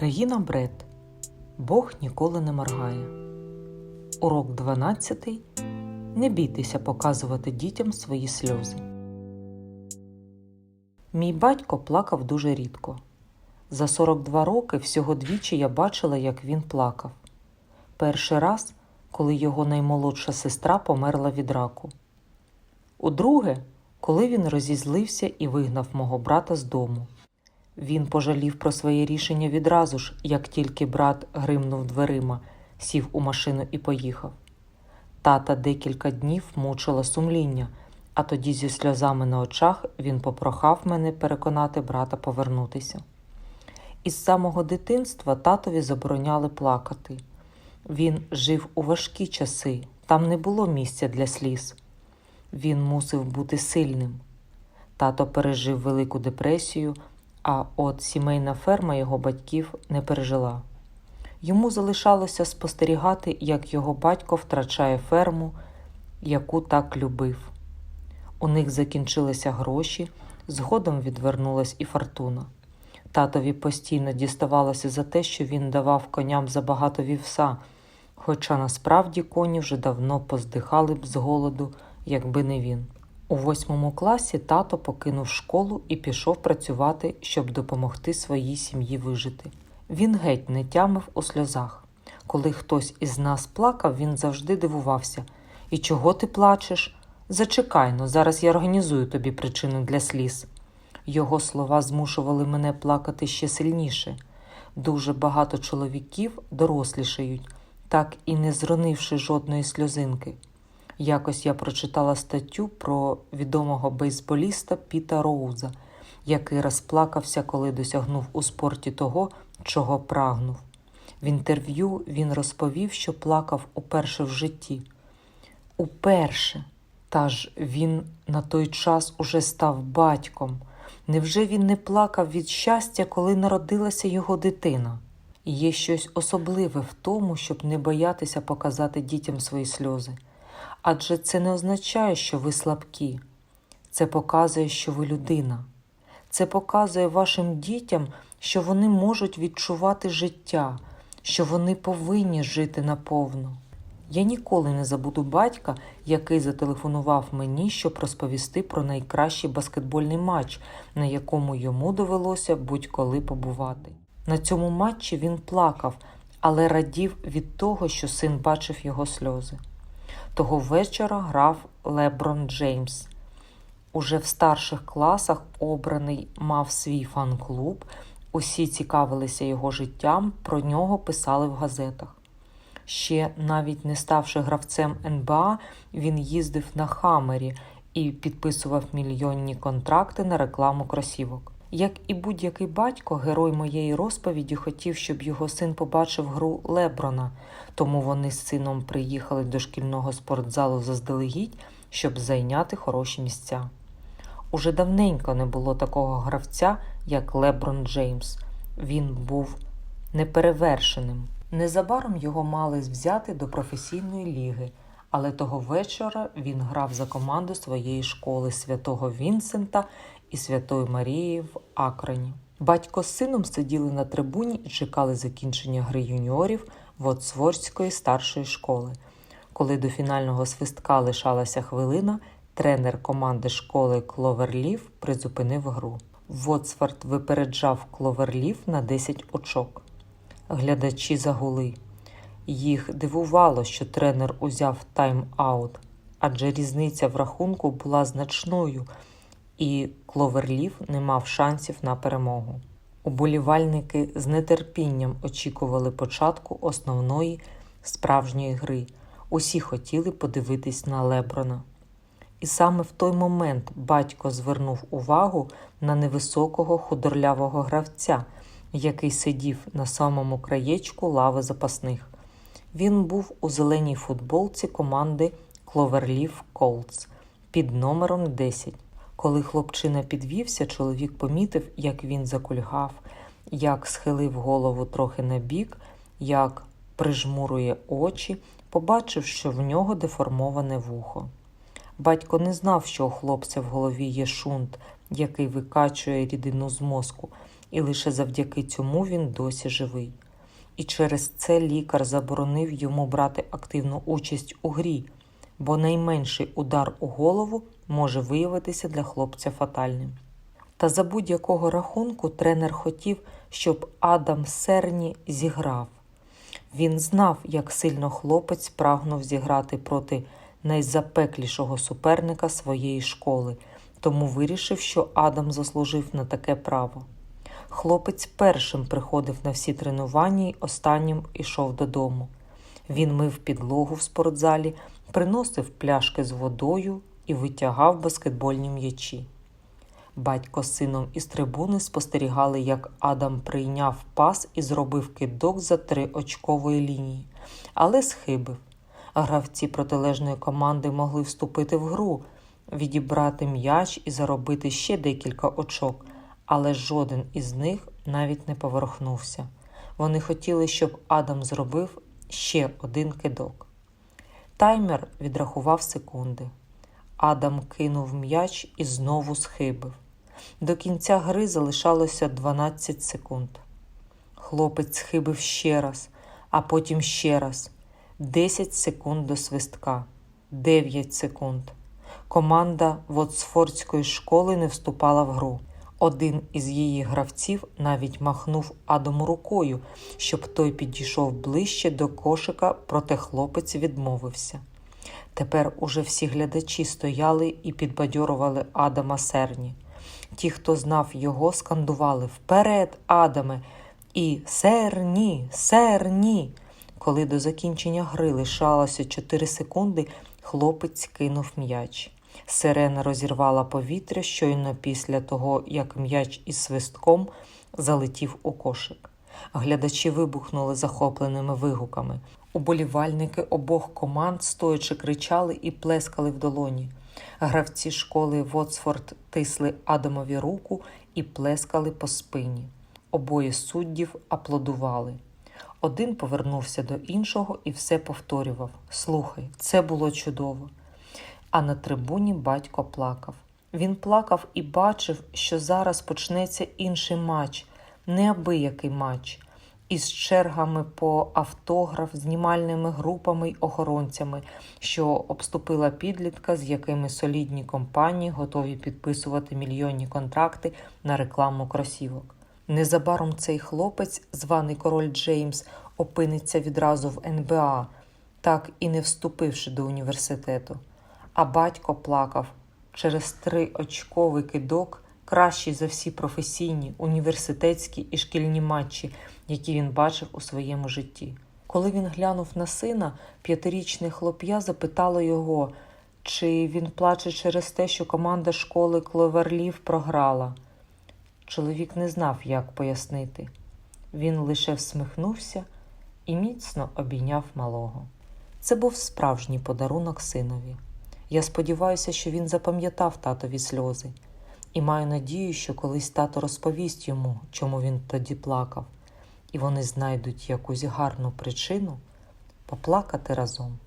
Регіна Бред Бог ніколи не моргає. Урок 12. Не бійтеся показувати дітям свої сльози. Мій батько плакав дуже рідко. За 42 роки всього двічі я бачила, як він плакав. Перший раз, коли його наймолодша сестра померла від раку. Удруге, коли він розізлився і вигнав мого брата з дому. Він пожалів про своє рішення відразу ж, як тільки брат гримнув дверима, сів у машину і поїхав. Тата декілька днів мучила сумління, а тоді зі сльозами на очах він попрохав мене переконати брата повернутися. Із самого дитинства татові забороняли плакати. Він жив у важкі часи, там не було місця для сліз. Він мусив бути сильним. Тато пережив Велику депресію, а от сімейна ферма його батьків не пережила. Йому залишалося спостерігати, як його батько втрачає ферму, яку так любив. У них закінчилися гроші, згодом відвернулась і фортуна. Татові постійно діставалося за те, що він давав коням забагато вівса, хоча насправді коні вже давно поздихали б з голоду, якби не він. У восьмому класі тато покинув школу і пішов працювати, щоб допомогти своїй сім'ї вижити. Він геть не тямив у сльозах. Коли хтось із нас плакав, він завжди дивувався. І чого ти плачеш? Зачекай но, зараз я організую тобі причину для сліз. Його слова змушували мене плакати ще сильніше. Дуже багато чоловіків дорослішають, так і не зронивши жодної сльозинки. Якось я прочитала статтю про відомого бейсболіста Піта Роуза, який розплакався, коли досягнув у спорті того, чого прагнув. В інтерв'ю він розповів, що плакав уперше в житті. Уперше. Та ж він на той час уже став батьком. Невже він не плакав від щастя, коли народилася його дитина? Є щось особливе в тому, щоб не боятися показати дітям свої сльози. Адже це не означає, що ви слабкі. Це показує, що ви людина. Це показує вашим дітям, що вони можуть відчувати життя, що вони повинні жити наповну. Я ніколи не забуду батька, який зателефонував мені, щоб розповісти про найкращий баскетбольний матч, на якому йому довелося будь-коли побувати. На цьому матчі він плакав, але радів від того, що син бачив його сльози. Того вечора грав Леброн Джеймс. Уже в старших класах обраний мав свій фан-клуб, усі цікавилися його життям, про нього писали в газетах. Ще навіть не ставши гравцем НБА, він їздив на Хаммері і підписував мільйонні контракти на рекламу кросівок. Як і будь-який батько, герой моєї розповіді хотів, щоб його син побачив гру Леброна, тому вони з сином приїхали до шкільного спортзалу заздалегідь, щоб зайняти хороші місця. Уже давненько не було такого гравця, як Леброн Джеймс. Він був неперевершеним. Незабаром його мали взяти до професійної ліги, але того вечора він грав за команду своєї школи святого Вінсента і Святої Марії в Акроні. Батько з сином сиділи на трибуні і чекали закінчення гри юніорів Вотсворської старшої школи. Коли до фінального свистка лишалася хвилина, тренер команди школи Кловерлів призупинив гру. Вотсфорд випереджав Кловерлів на 10 очок. Глядачі загули. Їх дивувало, що тренер узяв тайм-аут, адже різниця в рахунку була значною, і Кловерлів не мав шансів на перемогу. Уболівальники з нетерпінням очікували початку основної справжньої гри. Усі хотіли подивитись на Леброна. І саме в той момент батько звернув увагу на невисокого худорлявого гравця, який сидів на самому краєчку лави запасних. Він був у зеленій футболці команди Кловерлів Колдс під номером 10. Коли хлопчина підвівся, чоловік помітив, як він закульгав, як схилив голову трохи на бік, як прижмурує очі, побачив, що в нього деформоване вухо. Батько не знав, що у хлопця в голові є шунт, який викачує рідину з мозку, і лише завдяки цьому він досі живий. І через це лікар заборонив йому брати активну участь у грі, бо найменший удар у голову може виявитися для хлопця фатальним. Та за будь-якого рахунку тренер хотів, щоб Адам Серні зіграв. Він знав, як сильно хлопець прагнув зіграти проти найзапеклішого суперника своєї школи, тому вирішив, що Адам заслужив на таке право. Хлопець першим приходив на всі тренування й останнім ішов додому. Він мив підлогу в спортзалі, приносив пляшки з водою і витягав баскетбольні м'ячі. Батько з сином із трибуни спостерігали, як Адам прийняв пас і зробив кидок за триочкової лінії, але схибив. Гравці протилежної команди могли вступити в гру, відібрати м'яч і заробити ще декілька очок, але жоден із них навіть не поверхнувся. Вони хотіли, щоб Адам зробив ще один кидок. Таймер відрахував секунди. Адам кинув м'яч і знову схибив. До кінця гри залишалося 12 секунд. Хлопець схибив ще раз, а потім ще раз. 10 секунд до свистка, 9 секунд. Команда Вотсфордської школи не вступала в гру. Один із її гравців навіть махнув Адаму рукою, щоб той підійшов ближче до кошика, проте хлопець відмовився. Тепер уже всі глядачі стояли і підбадьорували Адама Серні. Ті, хто знав його, скандували Вперед, Адаме! І Серні, Серні! Коли до закінчення гри лишалося 4 секунди, хлопець кинув м'яч. Сирена розірвала повітря щойно після того, як м'яч із свистком залетів у кошик. Глядачі вибухнули захопленими вигуками. Уболівальники обох команд стоячи кричали і плескали в долоні. Гравці школи Вотсфорд тисли Адамові руку і плескали по спині. Обоє суддів аплодували. Один повернувся до іншого і все повторював: Слухай, це було чудово. А на трибуні батько плакав. Він плакав і бачив, що зараз почнеться інший матч, неабиякий матч, із чергами по автограф, знімальними групами й охоронцями, що обступила підлітка, з якими солідні компанії готові підписувати мільйонні контракти на рекламу кросівок. Незабаром цей хлопець, званий король Джеймс, опиниться відразу в НБА, так і не вступивши до університету. А батько плакав через триочковий кидок, кращий за всі професійні, університетські і шкільні матчі, які він бачив у своєму житті. Коли він глянув на сина, п'ятирічне хлоп'я запитало його, чи він плаче через те, що команда школи Кловерлів програла. Чоловік не знав, як пояснити. Він лише всміхнувся і міцно обійняв малого. Це був справжній подарунок синові. Я сподіваюся, що він запам'ятав татові сльози, і маю надію, що колись тато розповість йому, чому він тоді плакав, і вони знайдуть якусь гарну причину поплакати разом.